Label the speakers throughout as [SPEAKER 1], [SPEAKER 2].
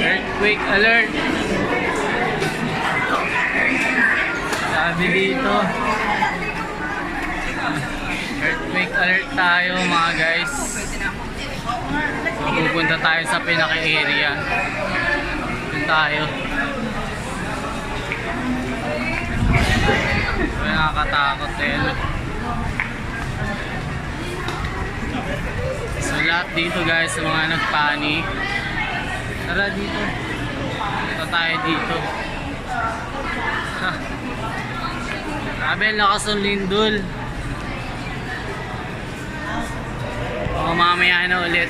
[SPEAKER 1] Earthquake alert. Sabi dito. Earthquake alert tayo mga guys. Pupunta tayo sa pinaka-area. Doon tayo. Ay, nakakatakot eh. So lahat dito guys sa mga nagpanik. Tara dito. Punta tayo dito. Ha. Ang lakas ng lindol. O mamaya na ulit.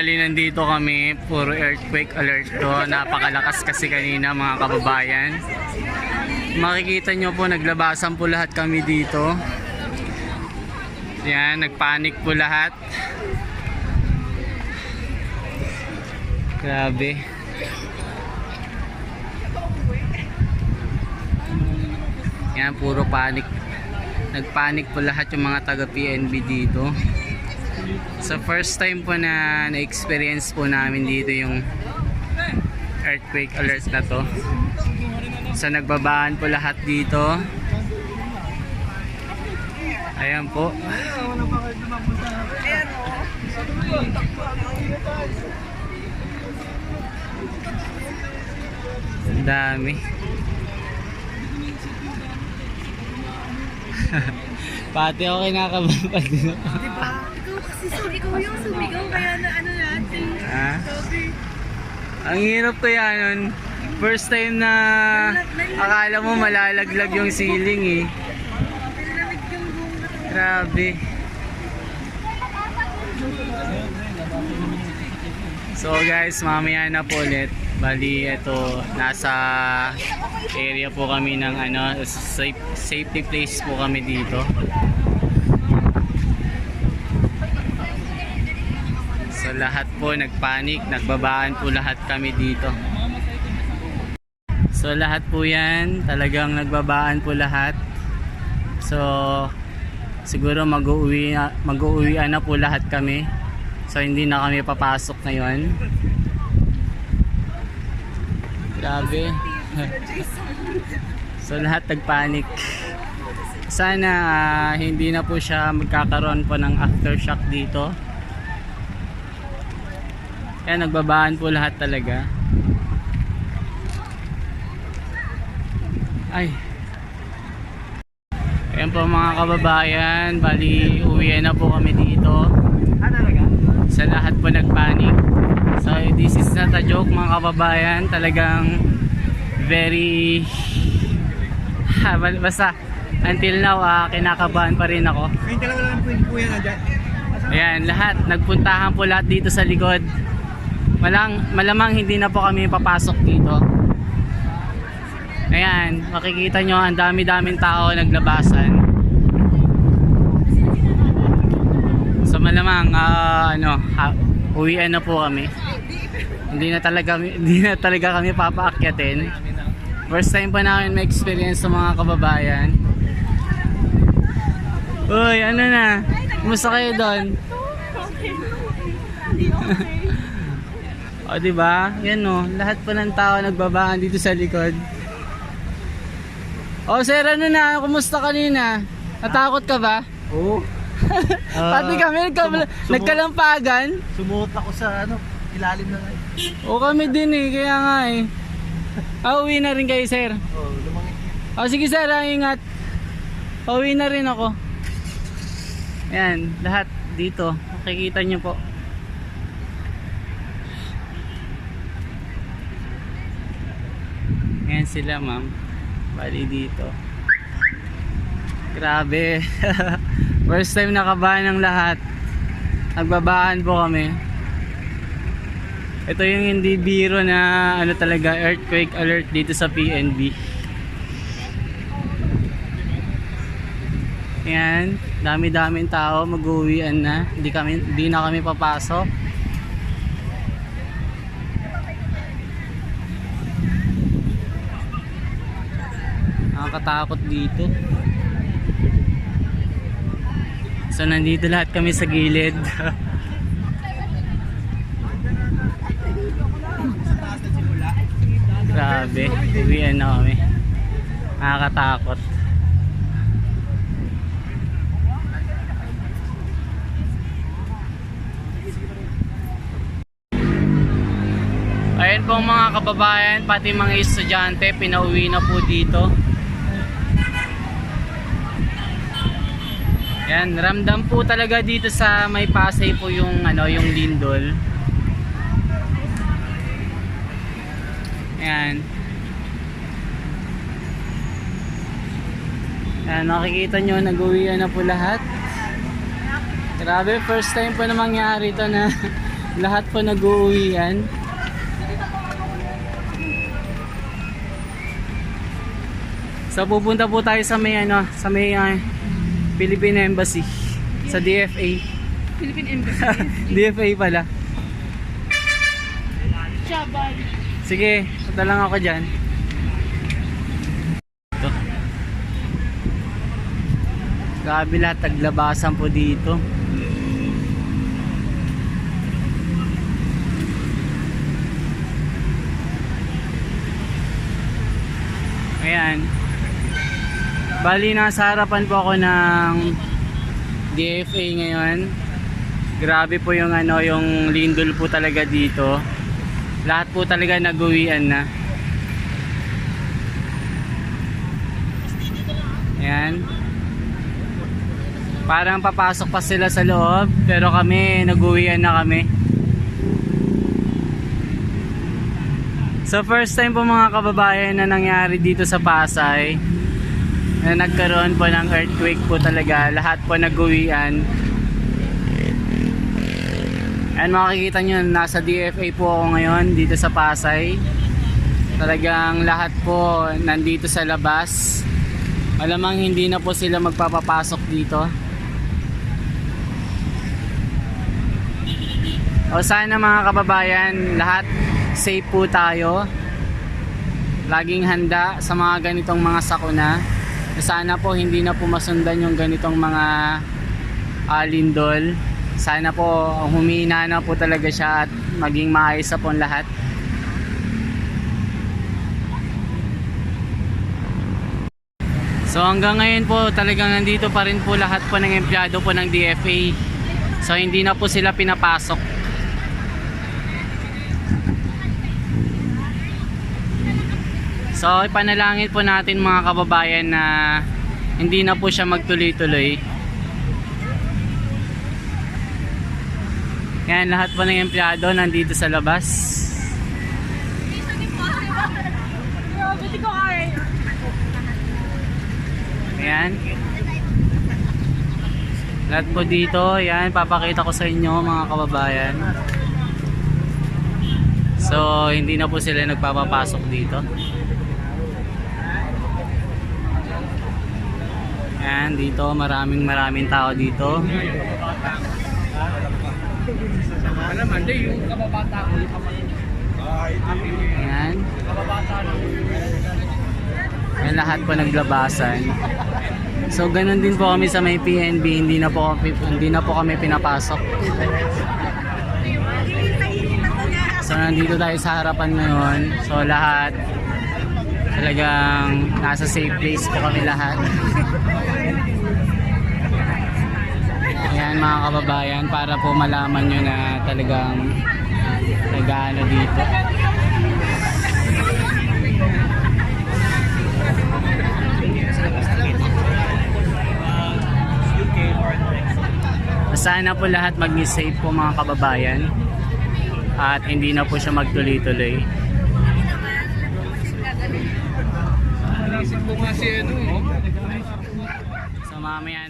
[SPEAKER 1] Bali nandito kami, puro earthquake alert to. Napakalakas kasi kanina mga kababayan. Makikita nyo po naglabasan po lahat kami dito. Yan, nagpanik po lahat. Grabe. Yan, puro panic. Nagpanik po lahat yung mga taga PNB dito. So first time po na na-experience po namin dito yung earthquake alert na to. So nagbabaan po lahat dito. Ayan po. Ang dami. Pati ako kinakabahan pa din ako.
[SPEAKER 2] Diba? Ikaw yung sumigaw kaya na ano natin.
[SPEAKER 1] Ah?
[SPEAKER 2] Sabi,
[SPEAKER 1] Ang hirap kaya nun. First time na akala mo malalaglag yung ceiling eh. Grabe. So guys, mamaya na po ulit. Bali, ito, nasa area po kami ng ano, safe, safety place po kami dito. Lahat po nagpanik, nagbabaan po lahat kami dito. So lahat po yan, talagang nagbabaan po lahat. So siguro mag-uwi na, mag-uwian na po lahat kami. So hindi na kami papasok ngayon. Grabe. so lahat nagpanik. Sana ah, hindi na po siya magkakaroon po ng aftershock dito. Kaya nagbabaan po lahat talaga. Ay. Ayan po mga kababayan, bali uwi na po kami dito.
[SPEAKER 3] Ah, talaga?
[SPEAKER 1] Sa lahat po nagpanik. So this is not a joke mga kababayan, talagang very ha, basta until now ah, kinakabahan pa rin ako.
[SPEAKER 3] Ngayon talaga lang po.
[SPEAKER 1] Ayan, lahat nagpuntahan po lahat dito sa likod. Malang, malamang hindi na po kami papasok dito. Ayan, makikita nyo ang dami-daming tao naglabasan. So malamang ah, ano, ha, uwian na po kami. Hindi na talaga hindi na talaga kami papaakyatin. First time pa namin may experience sa mga kababayan. Uy, ano na? Kumusta kayo doon? o, di ba? Yan o, lahat po ng tao nagbabaan dito sa likod. O, sir, ano na? Kumusta kanina? Natakot ka ba?
[SPEAKER 3] Oo.
[SPEAKER 1] Pati kami, nagka,
[SPEAKER 3] sumu- sumu-
[SPEAKER 1] nagkalampagan.
[SPEAKER 3] Sumuot ako sa ano, ilalim na nga.
[SPEAKER 1] O, kami din eh, kaya nga eh. Ah, uwi na rin kayo, sir.
[SPEAKER 3] Oo, lumangit.
[SPEAKER 1] O, sige sir, ah, ingat. Pauwi na rin ako. Ayan, lahat dito. Makikita nyo po. Ayan sila, ma'am. Bali dito. Grabe. First time nakabahan ng lahat. Nagbabaan po kami. Ito yung hindi biro na ano talaga earthquake alert dito sa PNB. Yan, dami-daming tao mag-uwian na. Hindi kami hindi na kami papasok. Nakakatakot dito. So nandito lahat kami sa gilid. Grabe, uwian na kami. Nakakatakot. Ayun po mga kababayan, pati mga estudyante, pinauwi na po dito. Yan, ramdam po talaga dito sa may Pasay po yung ano, yung lindol. Yan. Yan, nakikita nyo, nag-uwian na po lahat. Grabe, first time po na mangyari to na lahat po nag-uwian. So pupunta po tayo sa may ano, sa may ah, Philippine Embassy sa DFA.
[SPEAKER 2] Philippine Embassy.
[SPEAKER 1] DFA pala.
[SPEAKER 2] Chabay.
[SPEAKER 1] Sige, punta lang ako dyan. Ito. Grabe lahat, taglabasan po dito. Ayan. Bali, nasa harapan po ako ng DFA ngayon. Grabe po yung ano, yung lindol po talaga dito. Lahat po talaga nag-uwian na. Ayan. Parang papasok pa sila sa loob, pero kami, nag-uwian na kami. So first time po mga kababayan na nangyari dito sa Pasay na nagkaroon po ng earthquake po talaga. Lahat po nag-uwian. And makikita nyo, nasa DFA po ako ngayon dito sa Pasay. Talagang lahat po nandito sa labas. Malamang hindi na po sila magpapapasok dito. O sana mga kababayan, lahat safe po tayo. Laging handa sa mga ganitong mga sakuna. Sana po hindi na po masundan yung ganitong mga ah, lindol. Sana po humina na po talaga siya at maging maayos po lahat. So hanggang ngayon po talagang nandito pa rin po lahat po ng empleyado po ng DFA. So hindi na po sila pinapasok. So ipanalangin po natin mga kababayan na hindi na po siya magtuloy-tuloy. Yan lahat po ng empleyado nandito sa labas. Ayan. Lahat po dito, yan, papakita ko sa inyo mga kababayan. So, hindi na po sila nagpapapasok dito. Ayan, dito, maraming maraming tao dito. Ayan. Ayan lahat po naglabasan. So ganun din po kami sa may PNB, hindi na po kami, hindi na po kami pinapasok. So nandito tayo sa harapan ngayon. So lahat talagang nasa safe place po kami lahat. Ayan mga kababayan para po malaman nyo na talagang nag-ano dito. Sana po lahat maging safe po mga kababayan at hindi na po siya magtuloy-tuloy. So mamaya na po.